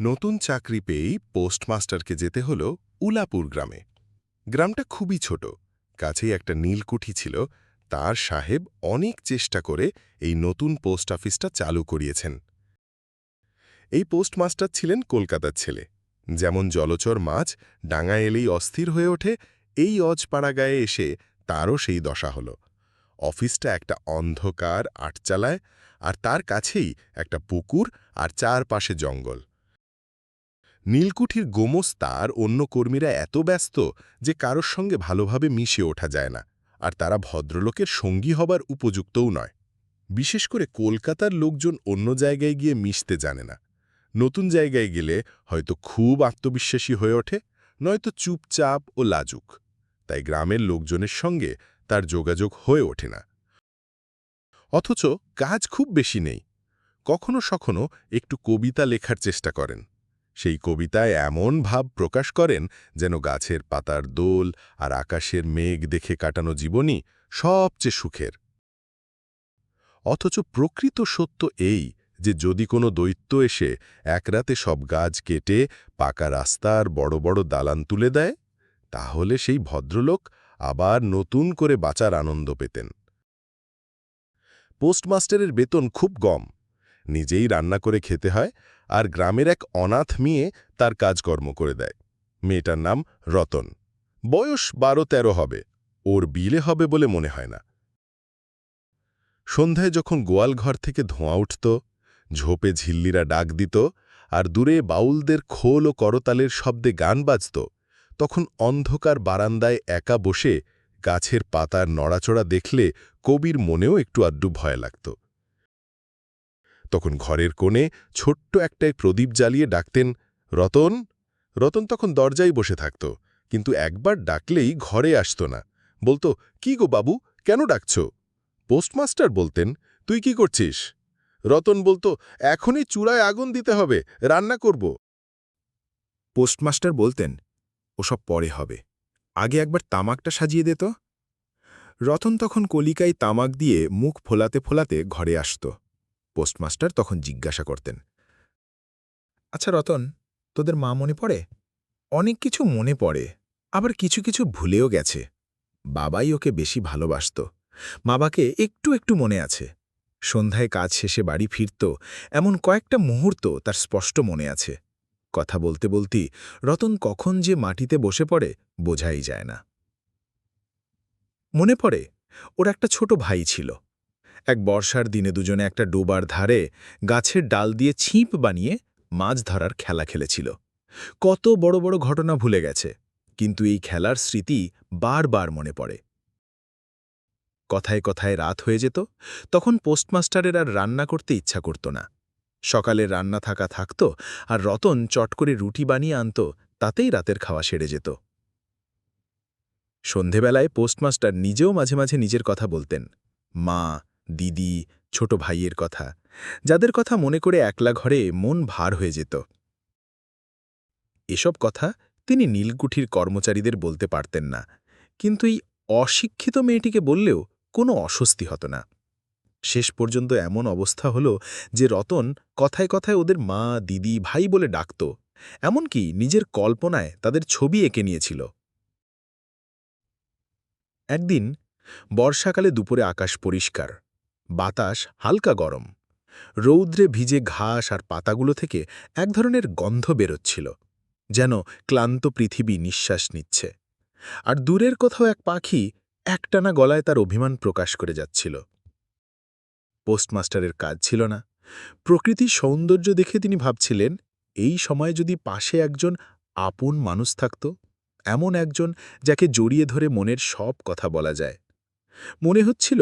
নতুন চাকরি পেয়েই পোস্টমাস্টারকে যেতে হল উলাপুর গ্রামে। গ্রামটা খুবই ছোট, কাছেই একটা নীলকুঠি ছিল। তার সাহেব অনেক চেষ্টা করে এই নতুন পোস্ট অফিসটা চালু করিয়েছেন। এই পোস্টমাস্টার ছিলেন কলকাতার ছেলে। যেমন জলচর মাছ ডাঙা এলেই অস্থির হয়ে ওঠে, এই অজপাড়া গায়ে এসে তারও সেই দশা হল। অফিসটা একটা অন্ধকার, আটচালায়, আর তার কাছেই একটা পুকুর আর চারপাশে জঙ্গল। নীলকুঠির গোমস্তার অন্য কর্মীরা এত ব্যস্ত যে কারোর সঙ্গে ভালোভাবে মিশে ওঠা যায় না, আর তারা ভদ্রলোকের সঙ্গী হবার উপযুক্তও নয়। বিশেষ করে কলকাতার লোকজন অন্য জায়গায় গিয়ে মিশতে জানে না। নতুন জায়গায় গেলে হয়তো খুব আত্মবিশ্বাসী হয়ে ওঠে, নয়তো চুপচাপ ও লাজুক। তাই গ্রামের লোকজনের সঙ্গে তার যোগাযোগ হয়ে ওঠে না। অথচ কাজ খুব বেশি নেই। কখনো সখনো একটু কবিতা লেখার চেষ্টা করেন। সেই কবিতায় এমন ভাব প্রকাশ করেন যেন গাছের পাতার দোল আর আকাশের মেঘ দেখে কাটানো জীবনই সবচেয়ে সুখের। অথচ প্রকৃত সত্য এই যে যদি কোনো দৈত্য এসে এক রাতে সব গাছ কেটে পাকা রাস্তার বড় বড় দালান তুলে দেয়, তাহলে সেই ভদ্রলোক আবার নতুন করে বাঁচার আনন্দ পেতেন। পোস্টমাস্টারের বেতন খুব কম। নিজেই রান্না করে খেতে হয় আর গ্রামের এক অনাথ মেয়ে তার কাজকর্ম করে দেয়। মেয়েটার নাম রতন। বয়স বারো তেরো হবে। ওর বিলে হবে বলে মনে হয় না। সন্ধ্যায় যখন গোয়াল ঘর থেকে ধোঁয়া উঠত, ঝোপে ঝিল্লিরা ডাক দিত আর দূরে বাউলদের খোল ও করতালের শব্দে গান বাজত, তখন অন্ধকার বারান্দায় একা বসে গাছের পাতার নড়াচড়া দেখলে কবির মনেও একটু আড্ডু ভয় লাগত। তখন ঘরের কোণে ছোট্ট একটাই প্রদীপ জ্বালিয়ে ডাকতেন, রতন রতন তখন দরজায় বসে থাকত, কিন্তু একবার ডাকলেই ঘরে আসত না। বলতো, কি গো বাবু, কেন ডাকছ? পোস্টমাস্টার বলতেন, তুই কি করছিস? রতন বলতো, এখনই চূড়ায় আগুন দিতে হবে, রান্না করব। পোস্টমাস্টার বলতেন, ওসব পরে হবে, আগে একবার তামাকটা সাজিয়ে দে তো। রতন তখন কলিকায় তামাক দিয়ে মুখ ফোলাতে ফোলাতে ঘরে আসত। পোস্টমাস্টার তখন জিজ্ঞাসা করতেন আচ্ছা রতন, তোদের মা মনে পড়ে? অনেক কিছু মনে পড়ে, আবার কিছু কিছু ভুলেও গেছে। বাবাই ওকে বেশি ভালোবাসত। বাবাকে একটু একটু মনে আছে। সন্ধ্যায় কাজ শেষে বাড়ি ফিরত, এমন কয়েকটা মুহূর্ত তার স্পষ্ট মনে আছে। কথা বলতে বলতেই রতন কখন যে মাটিতে বসে পড়ে বোঝাই যায় না। মনে পড়ে, ওর একটা ছোট ভাই ছিল। এক বর্ষার দিনে দুজনে একটা ডোবার ধারে গাছের ডাল দিয়ে ছিপ বানিয়ে মাছ ধরার খেলা খেলেছিল। কত বড় বড় ঘটনা ভুলে গেছে, কিন্তু এই খেলার স্মৃতি বারবার মনে পড়ে। কথায় কথায় রাত হয়ে যেত, তখন পোস্টমাস্টারের আর রান্না করতে ইচ্ছা করত না। সকালে রান্না থাকা থাকত আর রতন চট করে রুটি বানিয়ে আনত, তাতেই রাতের খাওয়া সেরে যেত। সন্ধেবেলায় পোস্টমাস্টার নিজেও মাঝে মাঝে নিজের কথা বলতেন, মা দিদি, ছোট ভাইয়ের কথা। যাদের কথা মনে করে একলা ঘরে মন ভার হয়ে যেত। এসব কথা তিনি নীলকুঠির কর্মচারীদের বলতে পারতেন না। কিন্তু এই অশিক্ষিত মেয়েটিকে বললেও কোনো অস্বস্তি হতো না। শেষ পর্যন্ত এমন অবস্থা হল যে রতন কথায় কথায় ওদের মা, দিদি, ভাই বলে ডাকত। এমনকি নিজের কল্পনায় তাদের ছবি এঁকে নিয়েছিল। একদিন বর্ষাকালে দুপুরে আকাশ পরিষ্কার। বাতাস হালকা গরম। রৌদ্রে ভিজে ঘাস আর পাতাগুলো থেকে এক ধরনের গন্ধ বেরোচ্ছিল, যেন ক্লান্ত পৃথিবী নিঃশ্বাস নিচ্ছে। আর দূরের কোথাও এক পাখি একটানা গলায় তার অভিমান প্রকাশ করে যাচ্ছিল। পোস্টমাস্টারের কাজ ছিল না। প্রকৃতির সৌন্দর্য দেখে তিনি ভাবছিলেন, এই সময় যদি পাশে একজন আপন মানুষ থাকত, এমন একজন যাকে জড়িয়ে ধরে মনের সব কথা বলা যায়। মনে হচ্ছিল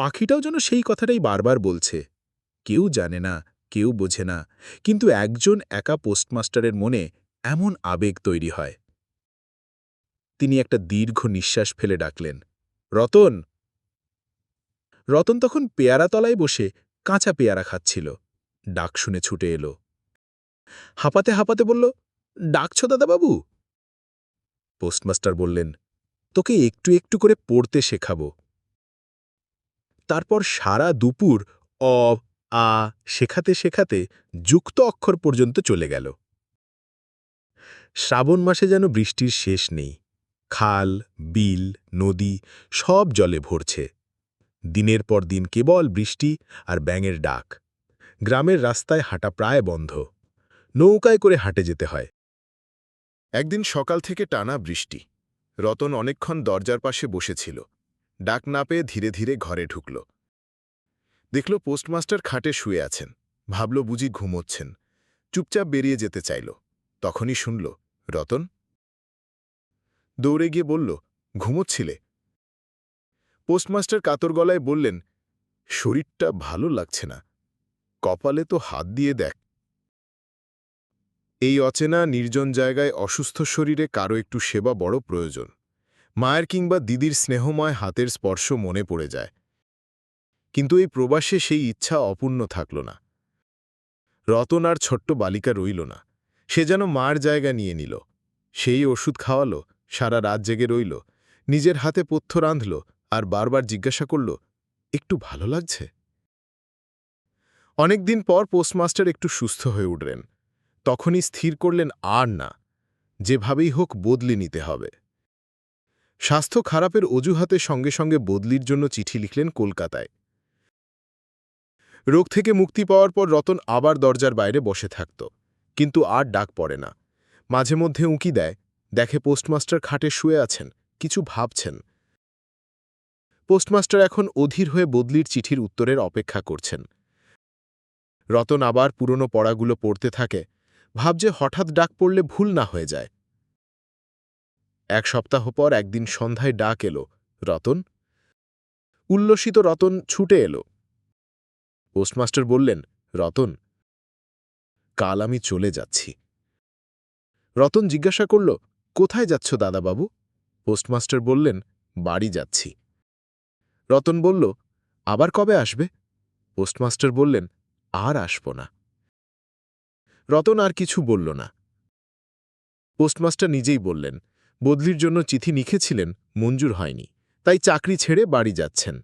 পাখিটাও যেন সেই কথাটাই বারবার বলছে। কেউ জানে না, কেউ বোঝে না, কিন্তু একজন একা পোস্টমাস্টারের মনে এমন আবেগ তৈরি হয়। তিনি একটা দীর্ঘ নিঃশ্বাস ফেলে ডাকলেন, রতন! রতন তখন পেয়ারা তলায় বসে কাঁচা পেয়ারা খাচ্ছিল। ডাক শুনে ছুটে এলো। হাঁপাতে হাঁপাতে বলল, ডাকছ দাদাবাবু? পোস্টমাস্টার বললেন, তোকে একটু একটু করে পড়তে শেখাবো। তারপর সারা দুপুর অ, আ, শেখাতে শেখাতে যুক্ত অক্ষর পর্যন্ত চলে গেল। শ্রাবণ মাসে যেন বৃষ্টির শেষ নেই। খাল, বিল, নদী সব জলে ভরছে। দিনের পর দিন কেবল বৃষ্টি আর ব্যাঙের ডাক। গ্রামের রাস্তায় হাঁটা প্রায় বন্ধ। নৌকায় করে হাঁটে যেতে হয়। একদিন সকাল থেকে টানা বৃষ্টি। রতন অনেকক্ষণ দরজার পাশে বসেছিল। ডাক না পেয়ে ধীরে ধীরে ঘরে ঢুকল। দেখল পোস্টমাস্টার খাটে শুয়ে আছেন। ভাবল বুঝি ঘুমোচ্ছেন। চুপচাপ বেরিয়ে যেতে চাইল। তখনই শুনল, রতন? দৌড়ে গিয়ে বলল, ঘুমোচ্ছিলে? পোস্টমাস্টার কাতর গলায় বললেন, শরীরটা ভালো লাগছে না। কপালে তো হাত দিয়ে দেখ। এই অচেনা, নির্জন জায়গায় অসুস্থ শরীরে কারও একটু সেবা বড় প্রয়োজন। মায়ের কিংবা দিদির স্নেহময় হাতের স্পর্শ মনে পড়ে যায়। কিন্তু এই প্রবাসে সেই ইচ্ছা অপূর্ণ থাকল না। রতন আর ছোট্ট বালিকা রইল না। সে যেন মার জায়গা নিয়ে নিল। সেই ওষুধ খাওয়ালো, সারা রাত জেগে রইল। নিজের হাতে পথ্য রাঁধল আর বারবার জিজ্ঞাসা করল, একটু ভালো লাগছে? অনেকদিন পর পোস্টমাস্টার একটু সুস্থ হয়ে উঠলেন। তখনই স্থির করলেন, আর না। যেভাবেই হোক বদলে নিতে হবে। স্বাস্থ্য খারাপের অজুহাতে সঙ্গে সঙ্গে বদলির জন্য চিঠি লিখলেন কলকাতায়। রোগ থেকে মুক্তি পাওয়ার পর রতন আবার দরজার বাইরে বসে থাকত, কিন্তু আর ডাক পড়ে না। মাঝে মধ্যে উঁকি দেয়, দেখে পোস্টমাস্টার খাটে শুয়ে আছেন, কিছু ভাবছেন। পোস্টমাস্টার এখন অধীর হয়ে বদলির চিঠির উত্তরের অপেক্ষা করছেন। রতন আবার পুরনো পড়াগুলো পড়তে থাকে ভাবছে হঠাৎ ডাক পড়লে ভুল না হয়ে যায়। এক সপ্তাহ পর একদিন সন্ধ্যায় ডাক এলো, রতন? উল্লসিত রতন ছুটে এলো। পোস্টমাস্টার বললেন, রতন, কাল আমি চলে যাচ্ছি। রতন জিজ্ঞাসা করল, কোথায় যাচ্ছ দাদাবাবু? পোস্টমাস্টার বললেন, বাড়ি যাচ্ছি। রতন বলল, আবার কবে আসবে? পোস্টমাস্টার বললেন, আর আসব না। রতন আর কিছু বলল না। পোস্টমাস্টার নিজেই বললেন বদলির জন্য চিঠি লিখেছিলেন, মঞ্জুর হয়নি, তাই চাকরি ছেড়ে বাড়ি যাচ্ছেন।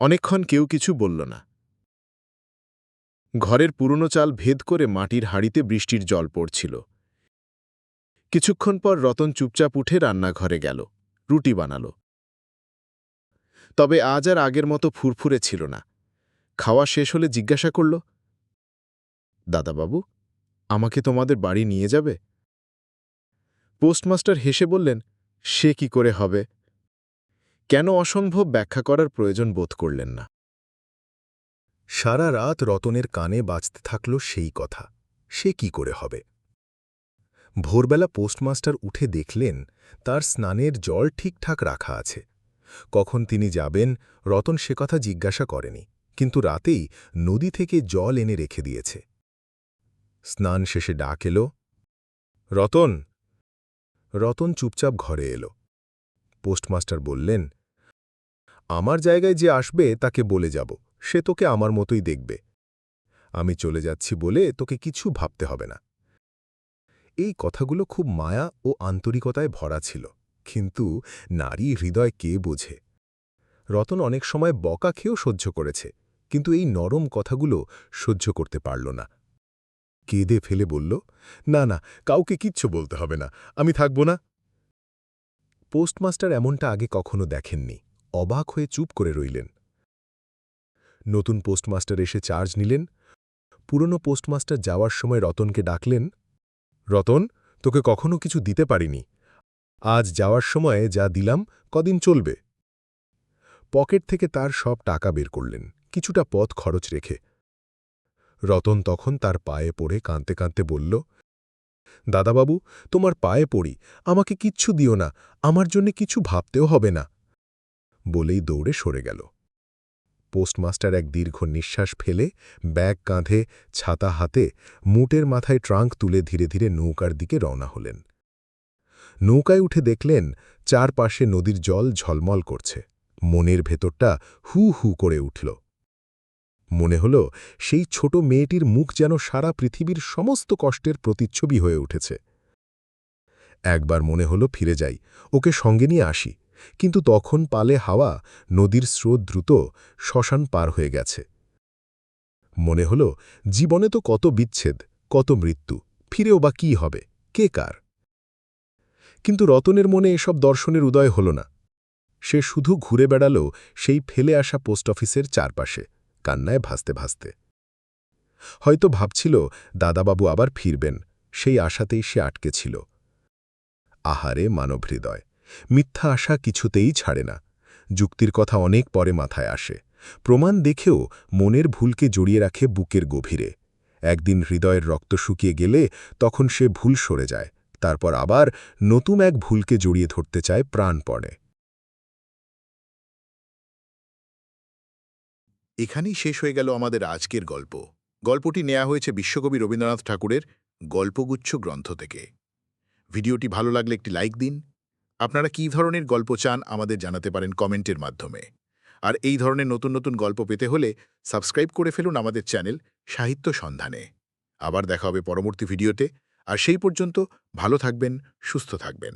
অনেকক্ষণ কেউ কিছু বলল না। ঘরের পুরনো চাল ভেদ করে মাটির হাড়িতে বৃষ্টির জল পড়ছিল। কিছুক্ষণ পর রতন চুপচাপ উঠে রান্নাঘরে গেল, রুটি বানাল। তবে আজ আর আগের মতো ফুরফুরে ছিল না। খাওয়া শেষ হলে জিজ্ঞাসা করল, দাদাবাবু, আমাকে তোমাদের বাড়ি নিয়ে যাবে? পোস্টমাস্টার হেসে বললেন, সে কি করে হবে? কেন অসম্ভব ব্যাখ্যা করার প্রয়োজন বোধ করলেন না? সারা রাত রতনের কানে বাজতে থাকল সেই কথা, সে কি করে হবে? ভোরবেলা পোস্টমাস্টার উঠে দেখলেন, তার স্নানের জল ঠিকঠাক রাখা আছে। কখন তিনি যাবেন, রতন সে কথা জিজ্ঞাসা করেনি, কিন্তু রাতেই নদী থেকে জল এনে রেখে দিয়েছে। স্নান শেষে ডাক এলো, রতন রতন চুপচাপ ঘরে এলো। পোস্টমাস্টার বললেন, আমার জায়গায় যে আসবে তাকে বলে যাব। সে তোকে আমার মতোই দেখবে। আমি চলে যাচ্ছি বলে তোকে কিছু ভাবতে হবে না এই কথাগুলো খুব মায়া ও আন্তরিকতায় ভরা ছিল, কিন্তু নারী হৃদয় কে বোঝে? রতন অনেক সময় বকা খেয়েও সহ্য করেছে, কিন্তু এই নরম কথাগুলো সহ্য করতে পারল না। কেঁদে ফেলে বলল, না না, কাউকে কিচ্ছু বলতে হবে না, আমি থাকব না। পোস্টমাস্টার এমনটা আগে কখনো দেখেননি, অবাক হয়ে চুপ করে রইলেন। নতুন পোস্টমাস্টার এসে চার্জ নিলেন। পুরনো পোস্টমাস্টার যাওয়ার সময় রতনকে ডাকলেন, রতন, তোকে কখনো কিছু দিতে পারিনি। আজ যাওয়ার সময়ে যা দিলাম, কদিন চলবে? পকেট থেকে তার সব টাকা বের করলেন, কিছুটা পথ খরচ রেখে। রতন তখন তার পায়ে পড়ে কাঁদতে কাঁদতে বলল, দাদাবাবু, তোমার পায়ে পড়ি, আমাকে কিচ্ছু দিও না, আমার জন্য কিছু ভাবতেও হবে না। বলেই দৌড়ে সরে গেল। পোস্টমাস্টার এক দীর্ঘ নিঃশ্বাস ফেলে ব্যাগ কাঁধে, ছাতা হাতে, মুটের মাথায় ট্রাঙ্ক তুলে ধীরে ধীরে নৌকার দিকে রওনা হলেন। নৌকায় উঠে দেখলেন, চারপাশে নদীর জল ঝলমল করছে। মনের ভেতরটা হু হু করে উঠল। মনে হল সেই ছোট মেয়েটির মুখ যেন সারা পৃথিবীর সমস্ত কষ্টের প্রতিচ্ছবি হয়ে উঠেছে। একবার মনে হল ফিরে যাই, ওকে সঙ্গে নিয়ে আসি, কিন্তু তখন পালে হাওয়া নদীর স্রোত দ্রুত শ্মশান পার হয়ে গেছে। মনে হল জীবনে তো কত বিচ্ছেদ, কত মৃত্যু, ফিরেও বা কি হবে, কে কার? কিন্তু রতনের মনে এসব দর্শনের উদয় হল না। সে শুধু ঘুরে বেড়াল সেই ফেলে আসা পোস্ট অফিসের চারপাশে। কান্নায় ভাসতে ভাসতে। হয়তো ভাবছিল, দাদাবাবু আবার ফিরবেন। সেই আশাতেই সে আটকে ছিল। আহারে মানব হৃদয় মিথ্যা আশা কিছুতেই ছাড়ে না। যুক্তির কথা অনেক পরে মাথায় আসে। প্রমাণ দেখেও মনের ভুলকে জড়িয়ে রাখে বুকের গভীরে। একদিন হৃদয়ের রক্ত শুকিয়ে গেলে তখন সে ভুল সরে যায়। তারপর আবার নতুন এক ভুলকে জড়িয়ে ধরতে চায় প্রাণপণে এখানেই শেষ হয়ে গেল আমাদের আজকের গল্প। গল্পটি নেওয়া হয়েছে বিশ্বকবি রবীন্দ্রনাথ ঠাকুরের গল্পগুচ্ছ গ্রন্থ থেকে। ভিডিওটি ভালো লাগলে একটি লাইক দিন। আপনারা কী ধরনের গল্প চান আমাদের জানাতে পারেন কমেন্টের মাধ্যমে। আর এই ধরনের নতুন নতুন গল্প পেতে হলে সাবস্ক্রাইব করে ফেলুন আমাদের চ্যানেল সাহিত্য সন্ধানে। আবার দেখা হবে পরবর্তী ভিডিওতে। আর সেই পর্যন্ত ভালো থাকবেন, সুস্থ থাকবেন।